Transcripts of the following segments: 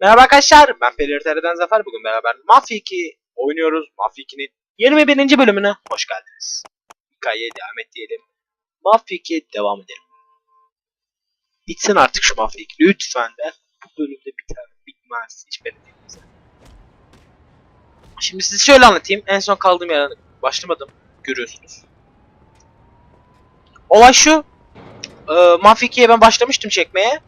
Merhaba arkadaşlar, ben Pelirter'den Zafer. Bugün beraber Mafya 2 oynuyoruz. Mafya 2'nin 21. bölümüne hoş geldiniz. Hikayeye devam et diyelim. Mafya 2'ye devam edelim. Bitsin artık şu Mafya 2. Lütfen de bu bölümde biter. Bitmez. Hiç bize. Şimdi size şöyle anlatayım. En son kaldığım yerden başlamadım. Görüyorsunuz. Olay şu. E, Mafya 2'ye ben başlamıştım çekmeye.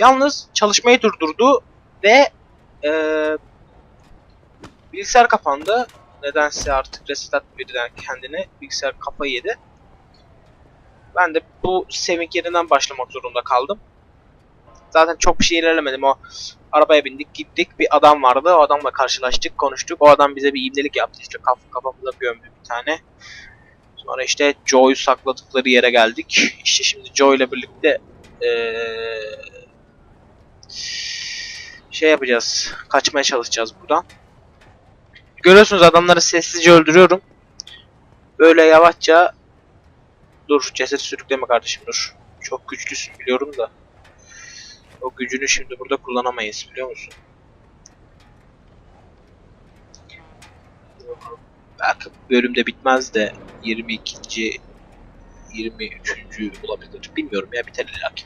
Yalnız çalışmayı durdurdu ve eee bilgisayar kapandı. Nedense artık restart birden kendine bilgisayar kafayı yedi. Ben de bu saving yerinden başlamak zorunda kaldım. Zaten çok bir şey ilerlemedim. O arabaya bindik gittik. Bir adam vardı. O adamla karşılaştık konuştuk. O adam bize bir ibnelik yaptı. İşte kaf kafamıza gömdü bir tane. Sonra işte Joe'yu sakladıkları yere geldik. İşte şimdi Joe ile birlikte eee şey yapacağız. Kaçmaya çalışacağız buradan. Görüyorsunuz adamları sessizce öldürüyorum. Böyle yavaşça Dur ceset sürükleme kardeşim dur. Çok güçlüsün biliyorum da. O gücünü şimdi burada kullanamayız biliyor musun? Belki bölümde bitmez de 22. 23. olabilir. Bilmiyorum ya biter illaki.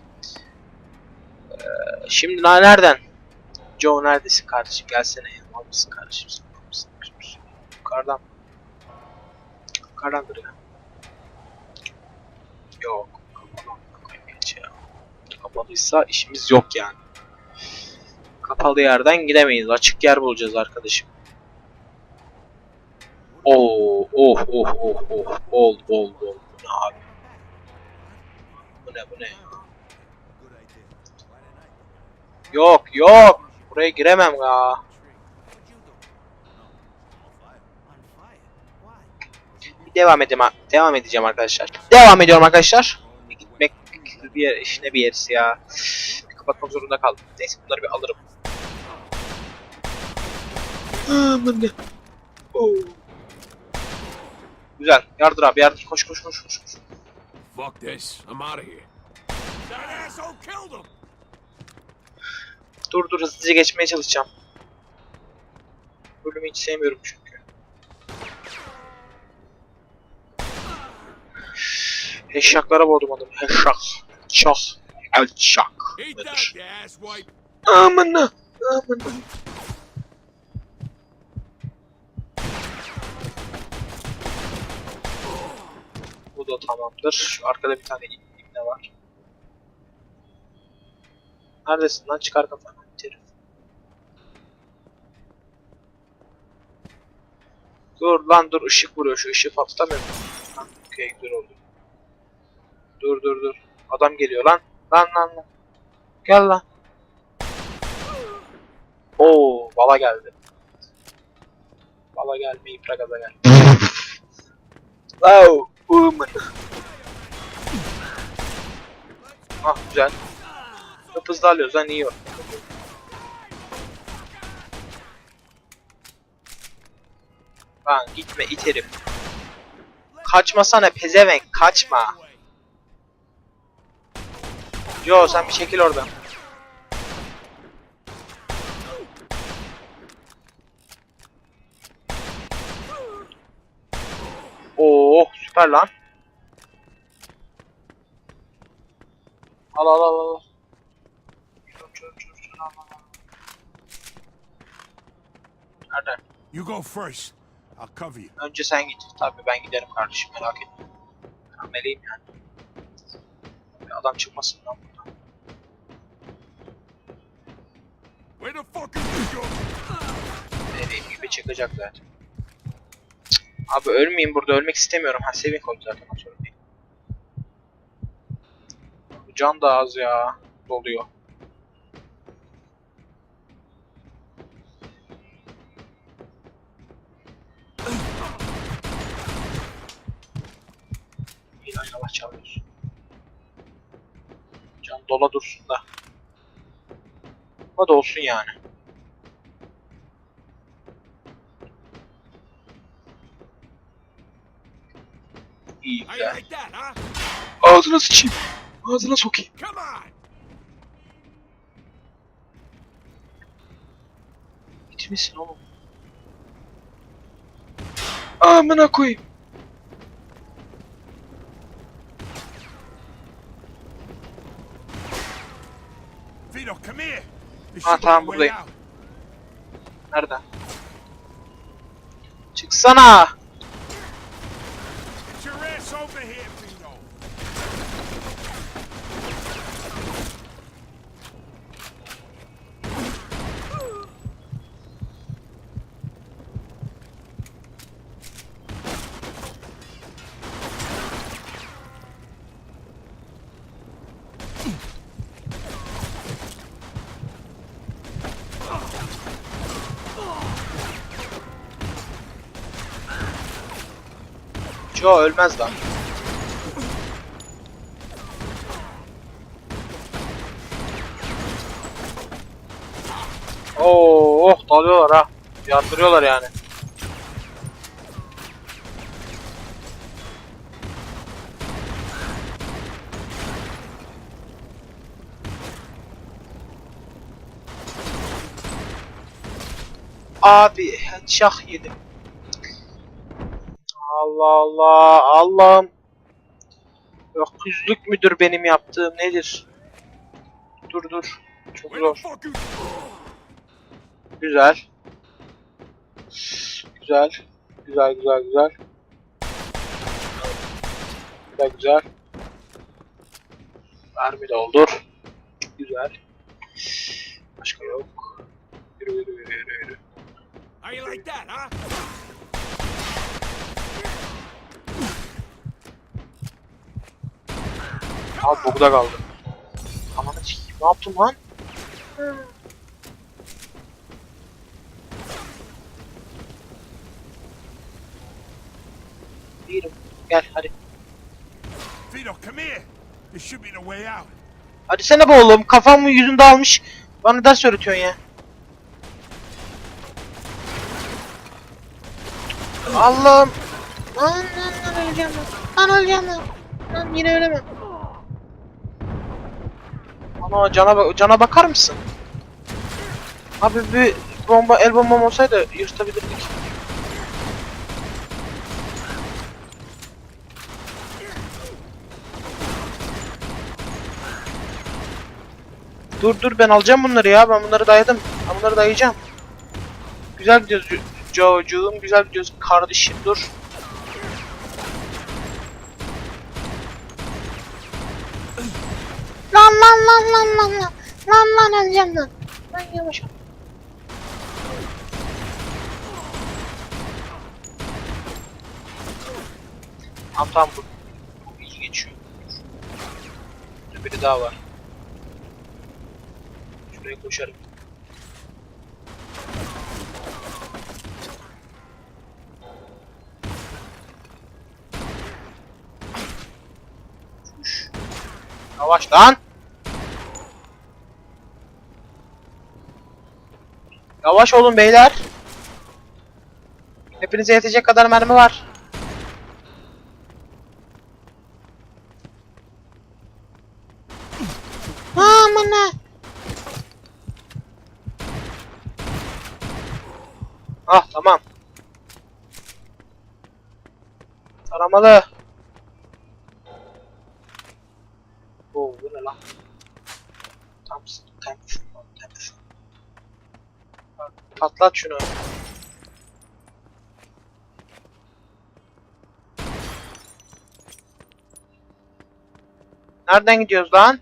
Şimdi na- nereden? Joe neredesin kardeşim? Gelsene yanıma mısın kardeşim? Sen mısın? Yukarıdan. Yukarıdan dur ya. Yok. Kapalı. Geç ya. Kapalıysa işimiz yok yani. Kapalı yerden gidemeyiz. Açık yer bulacağız arkadaşım. Oo, oh, oh, oh, oh. Bol, bol, bol. Ne abi? Bu ne, bu ne? Yok yok. Buraya giremem ya. Devam edeyim devam edeceğim arkadaşlar. Devam ediyorum arkadaşlar. Gitmek bir yer işine bir yerisi ya. Bir kapatmak zorunda kaldım. Neyse bunları bir alırım. Aman ne. Güzel. Yardır abi yardır. Koş koş koş koş. koş. Fuck this. I'm out of here. That asshole killed him. Dur dur hızlıca geçmeye çalışacağım. Bölümü hiç sevmiyorum çünkü. Heşşaklara boğdum adamı. Heşşak. Şak. Elçak. Nedir? Amına. Amına. Bu da tamamdır. Şu arkada bir tane ibne var. Neredesin lan? Çıkar kafanı. Herif. Dur lan dur ışık vuruyor şu ışığı patlatamıyorum. Ha, Okey dur oldu. Dur dur dur. Adam geliyor lan. Lan lan lan. Gel lan. Oo, bala geldi. Bala gelmeyip gaza geldi. Wow, woman. Ah güzel. Çok hızlı alıyoruz lan iyi o. Lan gitme iterim. Kaçmasana pezevenk kaçma. Yo sen bir çekil oradan. Oo süper lan. Al al al al. Çur çur çur çur al al al. Nerede? You go first. I'll cover you. Önce sen git. Tabii ben giderim kardeşim merak etme. Ben meleğim yani. Bir adam çıkmasın lan buradan. Where the fuck is this going? Dediğim gibi çıkacak zaten. Abi ölmeyeyim burada ölmek istemiyorum. Ha saving oldu zaten sorun değil. Can da az ya. Doluyor. Yine yavaş çalıyorsun. Can dola dursun da. Ama da olsun yani. İyi güzel. Ağzına sıçayım. Ağzına sokayım. Misin oğlum? Amına koyayım. Vito, come here. There Ah, tamam, buradayım. Nerede? Çıksana. Joe ölmez lan. Oo, oh dalıyorlar ha. Yardırıyorlar yani. Abi headshot yedim. Allah Allah Allah'ım. Öküzlük müdür benim yaptığım nedir? Dur dur. Çok zor. Güzel. Güzel. Güzel güzel güzel. Güzel güzel. Mermi doldur. Güzel. Başka yok. Yürü yürü yürü yürü yürü. How you like that, huh? Abi burada kaldı. Aman sikeyim ne yaptım lan? Değilim. Gel hadi. Vito, come here. There should be a way out. Hadi sene be oğlum kafamı yüzümde almış. Bana ders öğretiyorsun ya. Allah'ım. Lan lan lan öleceğim lan. Lan öleceğim lan. Lan yine ölemem. Ana cana, cana bakar mısın? Abi bir bomba el bombam olsaydı yırtabilirdik. Dur dur ben alacağım bunları ya. Ben bunları dayadım. Ben bunları dayayacağım. Güzel gidiyoruz Jo- Joe'cuğum. Güzel gidiyoruz kardeşim. Dur. Lan lan lan lan lan lan. Lan öleceğim lan. Lan yavaş ol. Tamam tamam bu. Bu iyi geçiyor. Dur. Biri daha var. Şuraya koşarım. Yavaş lan. Yavaş olun beyler. Hepinize yetecek kadar mermi var. Aman ha. Ah tamam. Taramalı. Oo bu ne lan? Thompson, Thompson, Thompson. Bak, Patlat şunu. Nereden gidiyoruz lan?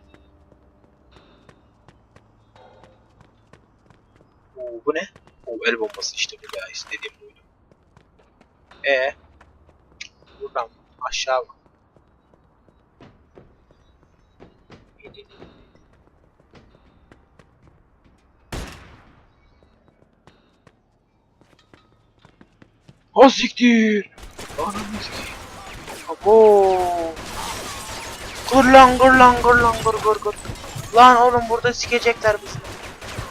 Oo bu ne? O el bombası işte bu ya istediğim buydu. E buradan aşağı bak. O siktir. Ananı sikeyim. Abo. Gur lan gur lan gur lan gur gur gur. Lan oğlum burada sikecekler bizi.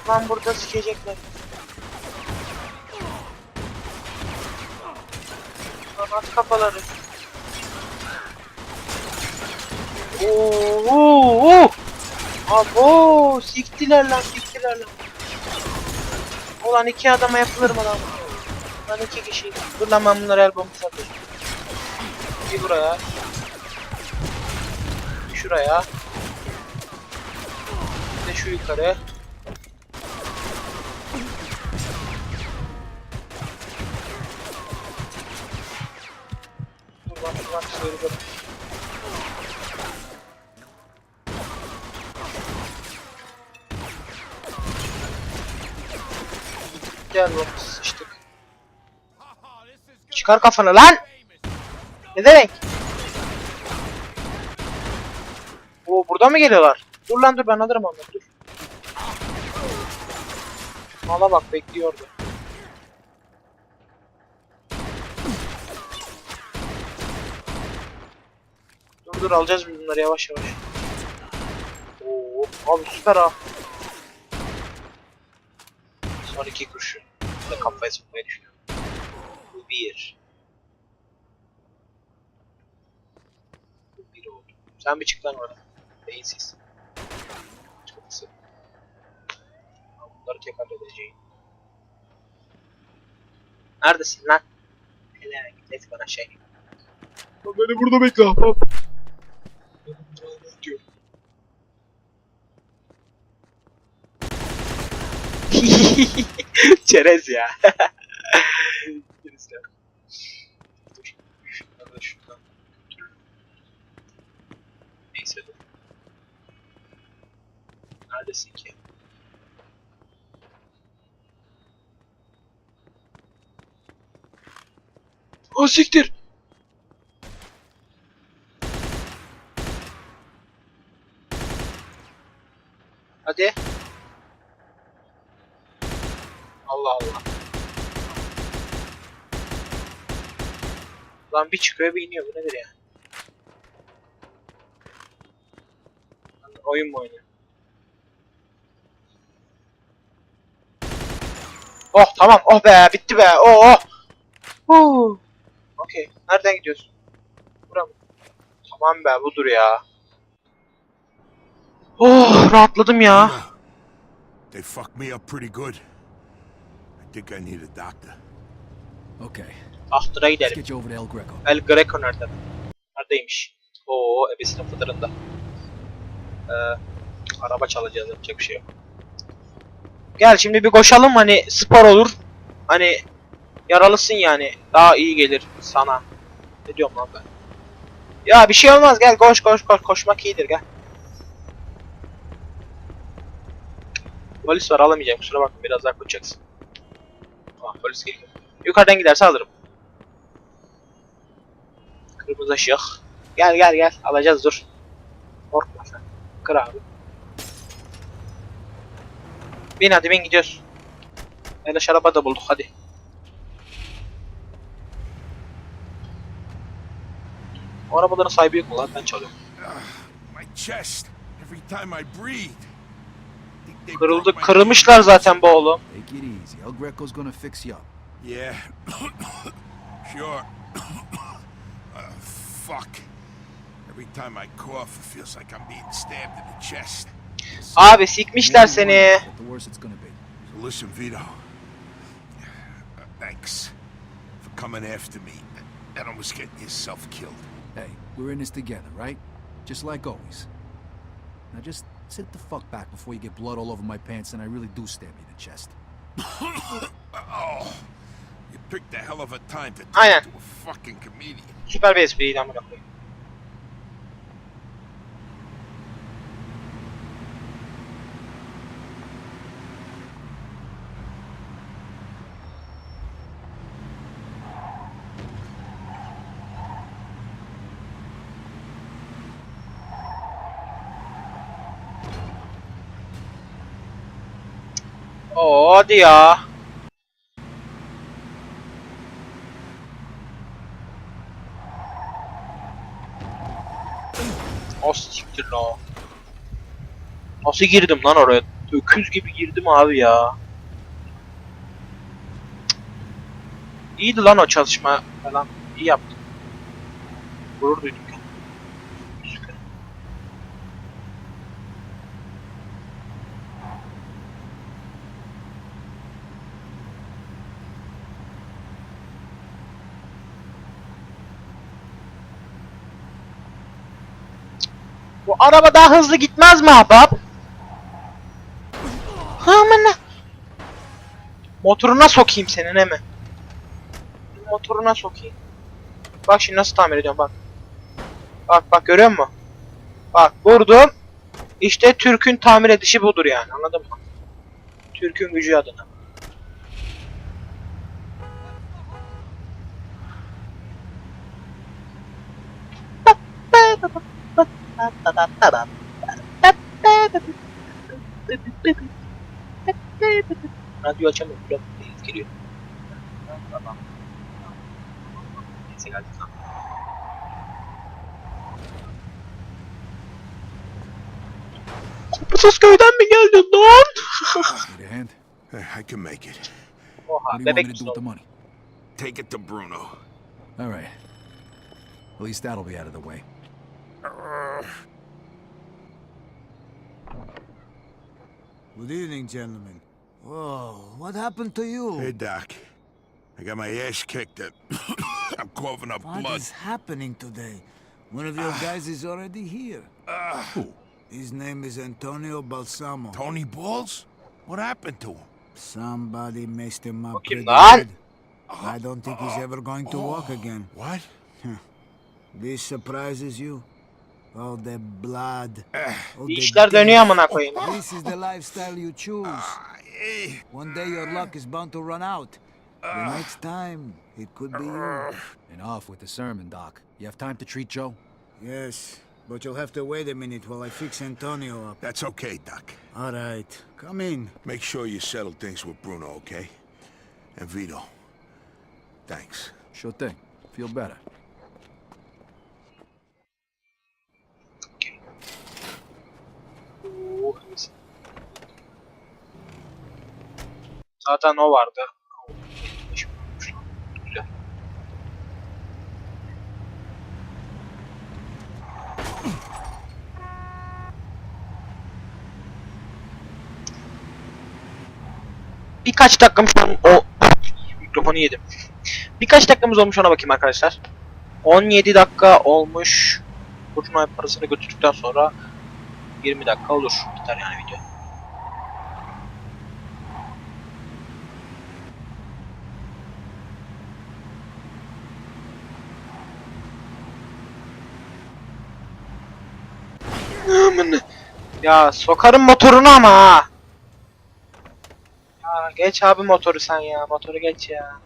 Lan burada sikecekler. Lan at kafaları. Oo, oo, oo. Abo siktiler lan siktiler lan. Ulan iki adama yapılır mı lan? Lan iki kişi. Dur lan ben bunları el bombası atıyorum. Bir buraya. Şuraya. Bir de şu yukarı. Dur lan dur lan şöyle dur. Gel bak sıçtık. Çıkar kafanı lan! Ne demek? Oo burada mı geliyorlar? Dur lan dur ben alırım onları dur. Mala bak bekliyordu. Dur dur alacağız biz bunları yavaş yavaş. Oo abi süper ha. Son iki kurşun. Kafaya sokmayı düşünüyorum. Bir. Bu bir oldu. Sen bir çık lan oradan. Beyinsiz. Çok kısa. Bunları tek halledeceğim. Neredesin lan? Hele git bana şey. Beni burada bekle ahbap. Çerez ya. Gerizekalı. Dur. Şunları da şuradan götürelim. Neyse dur. Neredesin ki? O siktir. Hadi. Allah Allah. Lan bir çıkıyor bir iniyor bu nedir ya? Lan Oyun mu oynuyor? Oh tamam oh be bitti be oh oh. Huu. Okey nereden gidiyorsun? Bura mı? Tamam be budur ya. Oh rahatladım ya. They fucked me up pretty good. I think I need a doctor. Okay, Ahtıra gidelim. El Greco. Nerede? Neredeymiş? Oo ebesinin fıtırında. Ee, araba çalacağız yapacak bir şey yok. Gel şimdi bir koşalım hani spor olur. Hani yaralısın yani. Daha iyi gelir sana. Ne diyorum lan ben? Ya bir şey olmaz gel koş koş koş koşmak iyidir gel. Polis var alamayacağım kusura bakma biraz daha koşacaksın. Ah polis geliyor. Yukarıdan giderse alırım. Kırmızı ışık. Gel gel gel alacağız dur. Korkma sen. Kır abi. Bin hadi bin gidiyoruz. Hele şaraba da bulduk hadi. O arabaların sahibi yok mu lan ben çalıyorum. My chest. Every time I breathe. Think they Kırıldı kırılmışlar zaten bu oğlum. Take it easy. El Greco's gonna fix you up. Yeah. sure. uh, fuck. Every time I cough, it feels like I'm being stabbed in the chest. Abi sikmişler seni. But the worse it's gonna be. So listen, Vito. Uh, thanks for coming after me and almost getting yourself killed. Hey, we're in this together, right? Just like always. Now just sit the fuck back before you get blood all over my pants and I really do stab you in the chest. Oh, you picked a hell of a time to talk Aynen. to a fucking comedian. Süper bir espriydi amına koyayım. Oo hadi ya. Siktir la. Nasıl girdim lan oraya? Öküz gibi girdim abi ya. İyiydi lan o çalışma falan. İyi yaptım. Gurur duydum araba daha hızlı gitmez mi ahbap? Aman Motoruna sokayım senin he mi? Motoruna sokayım. Bak şimdi nasıl tamir ediyorum bak. Bak bak görüyor musun? Bak vurdum. İşte Türk'ün tamir edişi budur yani anladın mı? Türk'ün gücü adına. Radyo açamıyorum. Blok değil, geliyor. Tamam. Neyse geldik lan. Kopasız köyden mi geldin lan? Need a hand? I can make it. Oha What do you want me to do with the money? Take it to Bruno. All right. At least that'll be out of the way. Good evening, gentlemen. Whoa, what happened to you? Hey, Doc. I got my ass kicked. At I'm coughing up What blood. is happening today? One of your ah. guys is already here. Ah. Who? His name is Antonio Balsamo. Tony Balls? What happened to him? Somebody messed him up Bakayım pretty lan. good. I don't think he's ah. ever going to walk again. What? This surprises you? All the blood. all the işler dönüyor amına koyayım. This is the lifestyle you choose. One day your luck is bound to run out. The next time, it could be you. And off with the sermon, Doc. You have time to treat Joe? Yes, but you'll have to wait a minute while I fix Antonio up. That's okay, Doc. All right, come in. Make sure you settle things with Bruno, okay? And Vito. Thanks. Sure thing. Feel better. Evet. Zaten o vardı. Birkaç dakikam şu an o mikrofonu yedim. Birkaç dakikamız olmuş ona bakayım arkadaşlar. 17 dakika olmuş. Kurşun parasını götürdükten sonra 20 dakika olur. Biter yani video. Ya sokarım motorunu ama ha. Ya geç abi motoru sen ya. Motoru geç ya.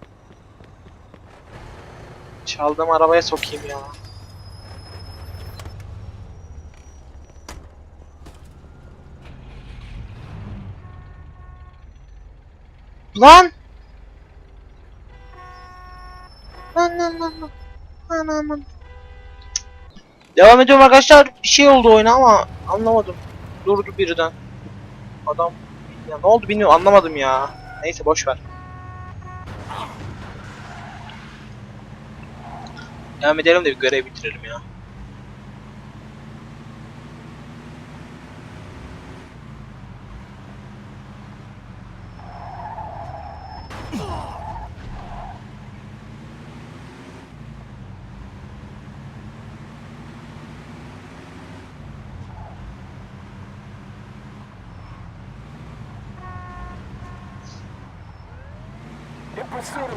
Çaldığım arabaya sokayım ya. Lan! Lan lan lan lan. Lan lan lan. Devam ediyorum arkadaşlar. Bir şey oldu oyuna ama anlamadım. Durdu birden. Adam ya ne oldu bilmiyorum anlamadım ya. Neyse boş ver. Devam edelim de bir görev bitirelim ya.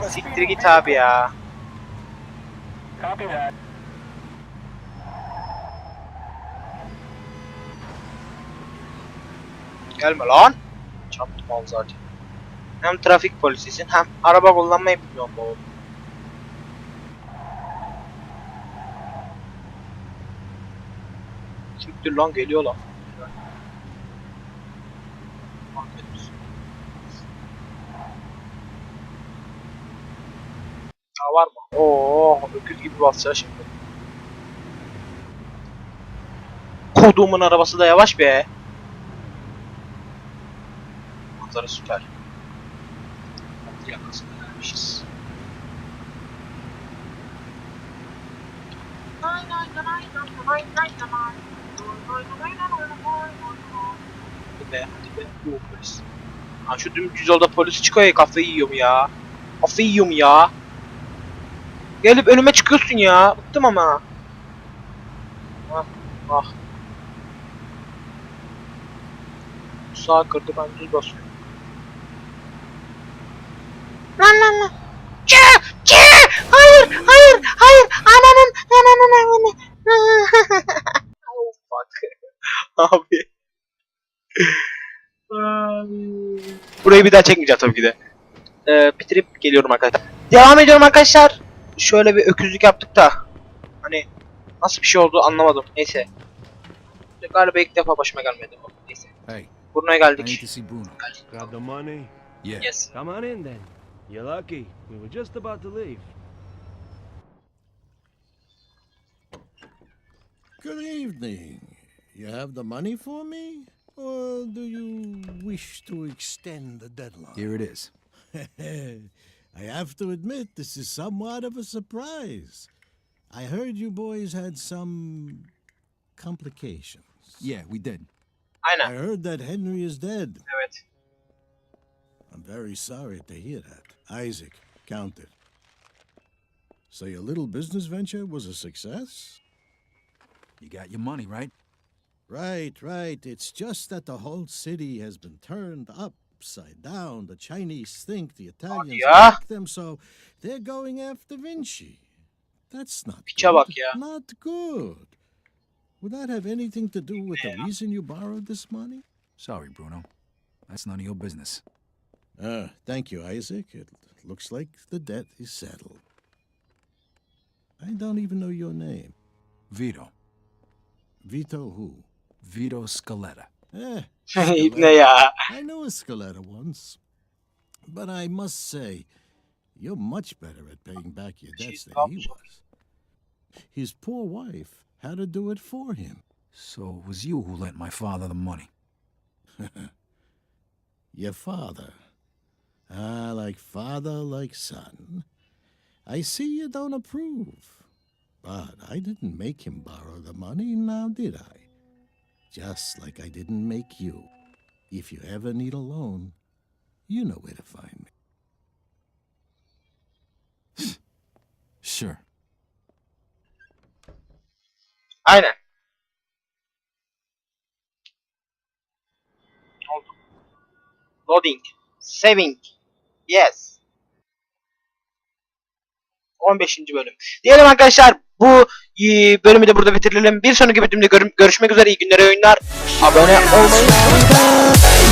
Siktir git abi ya. Gelme lan. Çarptım al zaten. Hem trafik polisisin hem araba kullanmayı bilmiyorum bu oğlum. Siktir lan geliyor lan. Var mı? Oo, öküz gibi basacağız şimdi. Koduğumun arabası da yavaş be. Manzara süper. Yakasına gelmişiz. Hadi be, hadi be. Yok polis. Ha şu dümdüz yolda polis çıkıyor ya kafayı yiyorum ya. Kafayı yiyorum ya. Gelip önüme çıkıyorsun ya. Bıktım ama. Ah, ah. sağ kırdı ben düz basıyorum. Lan lan lan. Çı! Çı! Hayır! Hayır! Hayır! Ananın! Ananın! Ananın! oh fuck. Abi. Abi. Burayı bir daha çekmeyeceğim tabii ki de. Ee, bitirip geliyorum arkadaşlar. Devam ediyorum arkadaşlar. Şöyle bir öküzlük yaptık da. Hani nasıl bir şey oldu anlamadım. Neyse. Galiba ilk defa başıma gelmedi bu. Neyse. Hey, need geldik. to see Bruno. Got the money? Yeah. Yes. Come on in then. You're lucky. We were just about to leave. Good evening. You have the money for me? Or do you wish to extend the deadline? Here it is. I have to admit, this is somewhat of a surprise. I heard you boys had some complications. Yeah, we did. I Aynen. heard that Henry is dead. Evet. I'm very sorry to hear that. Isaac, count it. So your little business venture was a success? You got your money, right? Right, right. It's just that the whole city has been turned upside down. The Chinese think the Italians yeah? like them, so they're going after Vinci. That's not Piça bak good. ya. Not good. Would that have anything to do with the reason you borrowed this money? Sorry, Bruno. That's none of your business. Uh, thank you, Isaac. It looks like the debt is settled. I don't even know your name. Vito. Vito who? Vito Scaletta. Eh, ne? I knew a Scaletta once, but I must say, you're much better at paying back your debts She's than he was. His poor wife had to do it for him. So it was you who lent my father the money. Your father. Ah, like father, like son. I see you don't approve. But I didn't make him borrow the money, now did I? Just like I didn't make you. If you ever need a loan, you know where to find me. Sure. Aynen. Ne oldu? Loading. Saving. Yes. 15. bölüm. Diyelim arkadaşlar bu e, bölümü de burada bitirelim. Bir sonraki bölümde görüşmek üzere. İyi günler, oyunlar. Abone olmayı unutmayın.